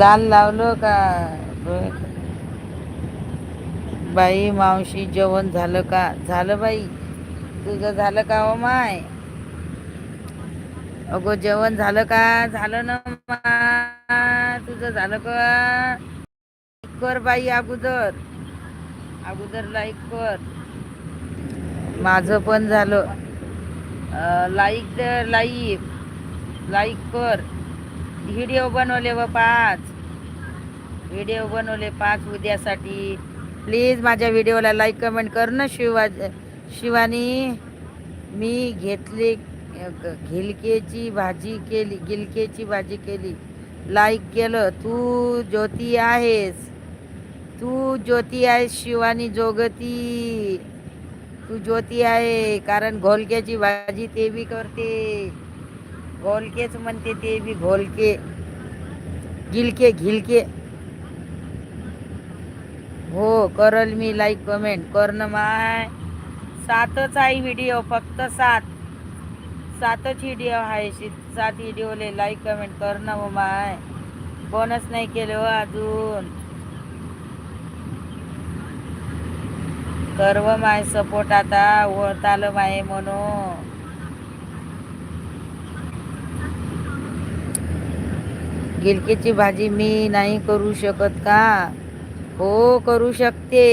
लाल लावलं का? बाई मावशी जेवण झालं का? झालं बाई. तुझं झालं का हो माय? अगो जेवण झालं का? झालं ना मा तुझं झालं का? कर बाई अगोदर. अगोदर लाईक कर. माझं पण झालं. लाईक लाईक लाईक कर. व्हिडिओ बनवले व पाच. व्हिडिओ बनवले पाच उद्यासाठी. प्लीज माझ्या व्हिडिओला लाईक कमेंट कर ना शिवा शिवानी. मी घेतले घिलकेची भाजी केली गिलकेची भाजी केली. लाईक केलं तू ज्योती आहेस. तू ज्योती आहेस शिवानी जोगती. तू ज्योती आहे कारण घोलक्याची भाजी ते बी करते. घोलकेच म्हणते ते बी घोलके. गिलके घिलके. हो करल मी लाईक कमेंट कर ना माय. सातच आहे व्हिडिओ फक्त सात. सातच व्हिडिओ आहे. सात व्हिडिओले लाईक कमेंट कर ना हो माय. बोनस नाही केलं हो अजून. करव माय सपोर्ट आता. वळत आलं माय म्हणून. गिलकीची भाजी मी नाही करू शकत का? हो करू शकते.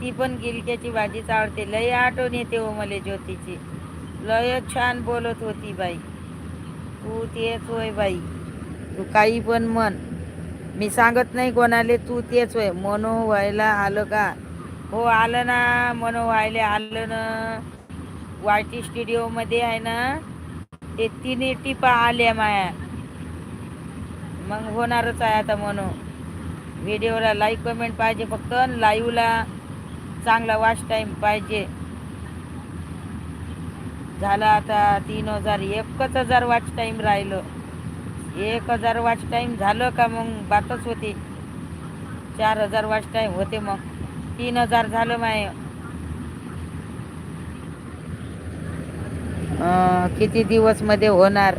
ती पण गिलक्याची भाजीच आवडते लय आठवण येते हो मला ज्योतीची. लय छान बोलत होती बाई. तू तेच होय बाई. तू काही पण म्हण. मी सांगत नाही कोणाले तू तेच होय. मनो व्हायला आलं का? हो आलं ना. मनो व्हायला आलं ना. वायटी स्टुडिओमध्ये आहे ना. ते तिन्ही टिपा आल्या माया. मग होणारच आहे आता म्हणून व्हिडिओला लाईक कमेंट पाहिजे फक्त लाईव्हला चांगला वॉच टाईम पाहिजे. झाला आता तीन हजार एकच हजार वॉच टाईम राहिलं. एक हजार वॉच टाईम झालं का मग बातच होते. चार हजार वॉच टाईम होते मग. तीन हजार झालं माय. किती दिवसमध्ये होणार?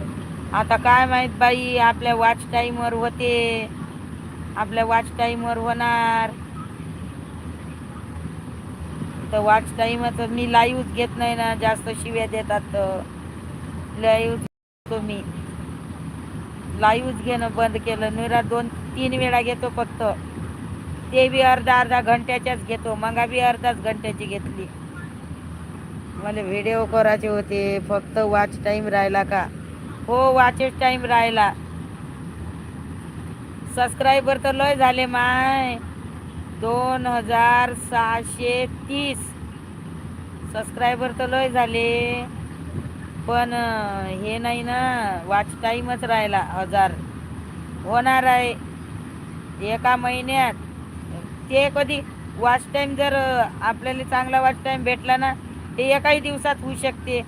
आता काय माहीत बाई आपल्या वॉच टाईमवर होते. आपल्या वॉच टाईमवर होणार. तर वॉच टाईमच मी लाईव्ह घेत नाही ना जास्त शिव्या देतात तर. लाईव्ह मी. लाईव्हच घेणं बंद केलं. नुरा दोन तीन वेळा घेतो फक्त. ते बी अर्धा अर्धा घंट्याच्याच घेतो. मंगा बी अर्धाच घंट्याची घेतली. मला व्हिडिओ करायचे होते. फक्त वॉच टाईम राहिला का? हो वॉचेस टाईम राहिला. सबस्क्रायबर तर लय झाले माय. दोन हजार सहाशे तीस. सबस्क्रायबर तर लय झाले. पण हे नाही ना वॉच टाईमच राहिला हजार. होणार आहे. एका महिन्यात. ते कधी वॉच टाईम जर आपल्याला चांगला वॉच टाईम भेटला ना ते एकाही दिवसात होऊ शकते.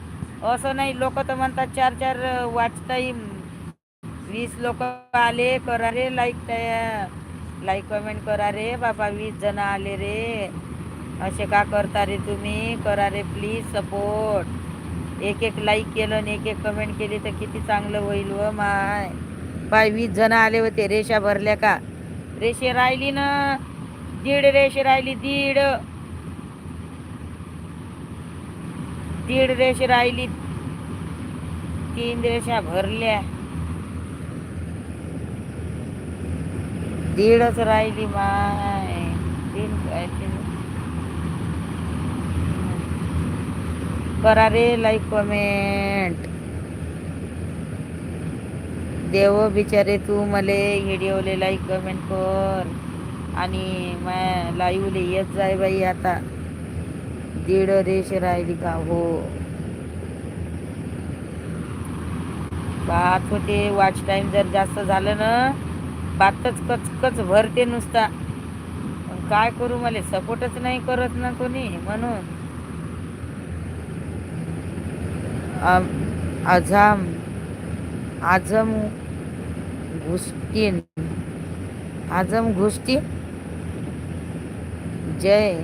असं नाही लोक तर म्हणतात चार चार वॉच टाईम वीस लोक आले करा रे लाईक लाईक कमेंट करा रे बाबा वीस जण आले रे. असे का करता रे तुम्ही? करा रे प्लीज सपोर्ट एक एक लाईक केलं आणि एक एक कमेंट केली तर किती चांगलं होईल व माय. बाय वीस जण आले होते. रेषा भरल्या का? रेषे राहिली ना? दीड रेषे राहिली दीड. दीड रेषे राहिली. तीन रेषा भरल्या. दीडच राहिली माय तीन तीन करा रे लाईक कमेंट देव बिचारे तू मले व्हिडिओले लाईक कमेंट कर. आणि मा लाईव्हले येत जाय बाई आता. दीड रेष राहिली का हो? पाहत होते वॉच टाईम जर जास्त झालं ना बातच कचकच भरते नुसता. पण काय करू मला? सपोर्टच नाही करत ना कोणी म्हणून. अझाम आजम आझम आजम आझम जय.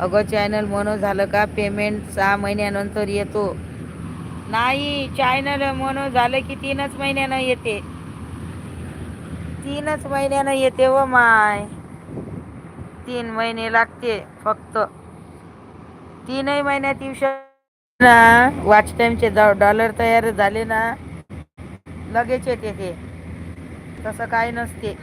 अगं चॅनल म्हणून झालं का पेमेंट सहा महिन्यानंतर येतो. नाही चॅनल म्हणून झालं की तीनच महिन्यानं येते. तीनच महिन्यानं येते व माय. तीन महिने लागते फक्त. तीनही महिन्यात येऊ शक ना वॉच टाईमचे डॉलर तयार झाले ना लगेच येते ते. तसं काय नसते.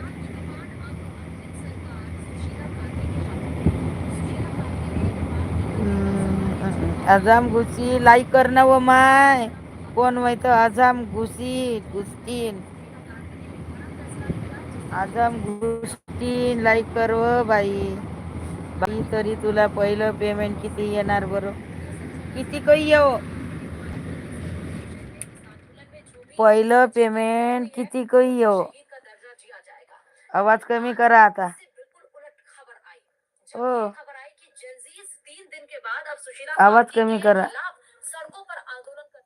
अजाम घुसी लाईक कर ना व माय. कोण माहीत अजाम घुसी घुसतीन. आजम गोष्टी लाईक कर बाई. बाई तरी तुला पहिलं पेमेंट किती येणार बरं? किती काही येऊ हो? पहिलं पेमेंट किती काही येऊ हो? आवाज कमी करा आता. हो. आवाज कमी करा.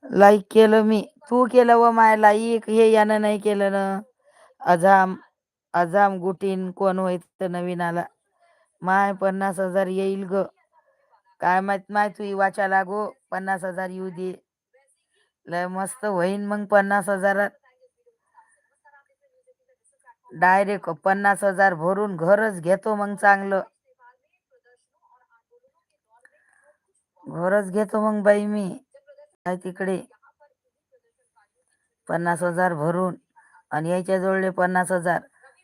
लाईक केलं मी. तू केलं व माय लाईक हे यानं नाही केलं ना. अजाम अजाम गुटीन कोण होईत नवीन आला माय पन्नास हजार येईल ग. काय माहीत माय तू वाचा लागो पन्नास हजार येऊ दे. लय मस्त होईन मग पन्नास हजारात. डायरेक्ट पन्नास हजार भरून घरच घेतो मग चांगलं. घरच घेतो मग बाई मी. काय तिकडे. पन्नास हजार भरून आणि याच्या जोडले पन्नास हजार.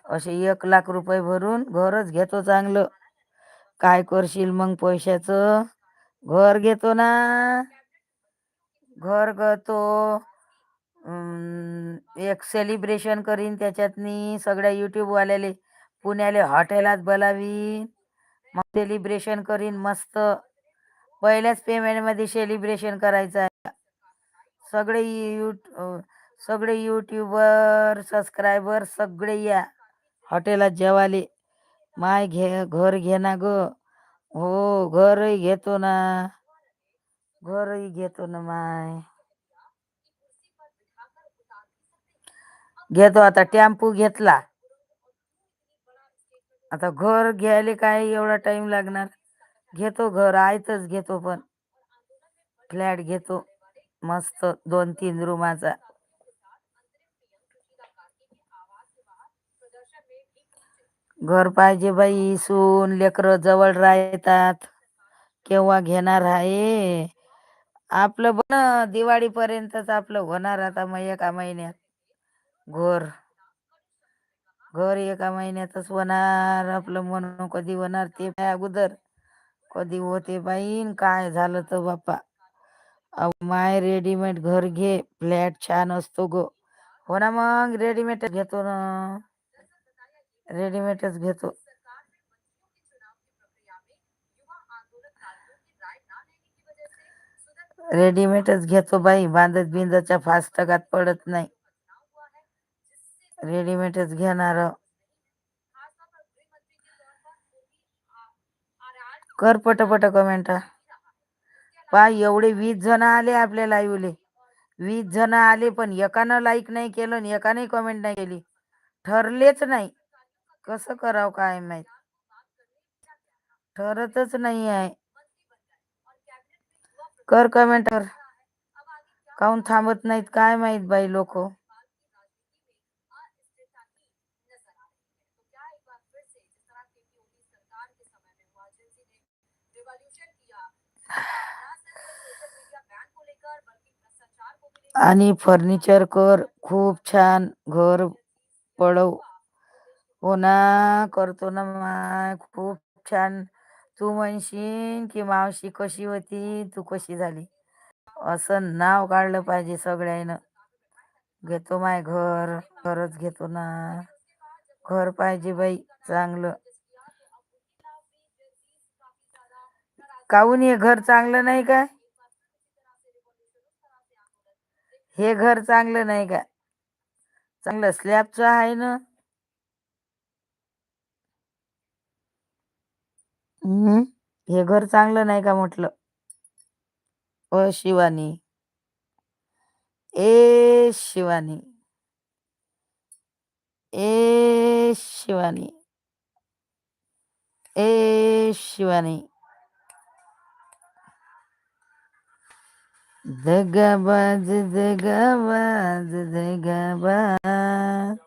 असे एक लाख रुपये भरून घरच घेतो चांगलं. काय करशील मग पैशाचं? घर घेतो ना. घर घेतो एक सेलिब्रेशन करीन त्याच्यातनी सगळ्या युट्यूबवाल्याले पुण्याले हॉटेलात बोलावीन. मग सेलिब्रेशन करीन मस्त. पहिल्याच पेमेंटमध्ये सेलिब्रेशन करायचं आहे. सगळे यू सगळे यूट्यूबर सबस्क्रायबर सगळे या. हॉटेलात जेवाले माय घे घर घे ना ग. हो घरही घेतो ना. घरही घेतो ना माय. घेतो आता टेम्पो घेतला. आता घर घ्यायला काय एवढा टाइम लागणार? घेतो घर आयतच घेतो पण. फ्लॅट घेतो. मस्त दोन तीन रूमाचा घर पाहिजे बाई सून लेकर जवळ राहतात. केव्हा घेणार आहे? आपलं बन दिवाळीपर्यंतच आपलं होणार आता मग एका महिन्यात. घर. घर एका महिन्यातच होणार. आपलं म्हणून कधी होणार ते अगोदर. कधी होते बाईन काय झालं तर बाप्पा. माय रेडीमेड घर घे. फ्लॅट छान असतो ग. हो ना मग रेडीमेड घेतो ना. रेडीमेडच घेतो. रेडीमेडच घेतो बाई बांधत बिंदच्या फास्टगात पडत नाही. रेडीमेडच घेणार कर पटपट कमेंट. पाय एवढे वीस जण आले आपल्या लाईव्हले वीस जण आले पण एकानं लाईक नाही केलं आणि एकाने कमेंट नाही केली. ठरलेच नाही. कसं करावं काय माहीत? ठरतच नाही आहे कर कमेंट कर काऊन थांबत नाहीत काय माहीत बाई लोक? आणि फर्निचर कर. खूप छान घर पडव. हो ना करतो ना माय. खूप छान. तू म्हणशील की मावशी कशी होती तू कशी झाली? असं नाव काढलं पाहिजे सगळ्यानं. घेतो माय घर घरच घेतो ना. घर पाहिजे बाई चांगलं. काहून हे घर चांगलं नाही काय हे घर चांगलं नाही का? चांगलं स्लॅबचं आहे ना? हम्म हे घर चांगलं नाही का म्हटलं? ओ शिवानी. ए शिवानी. ए शिवानी. ए शिवानी. दगाबाज दगाबाज दगाबाज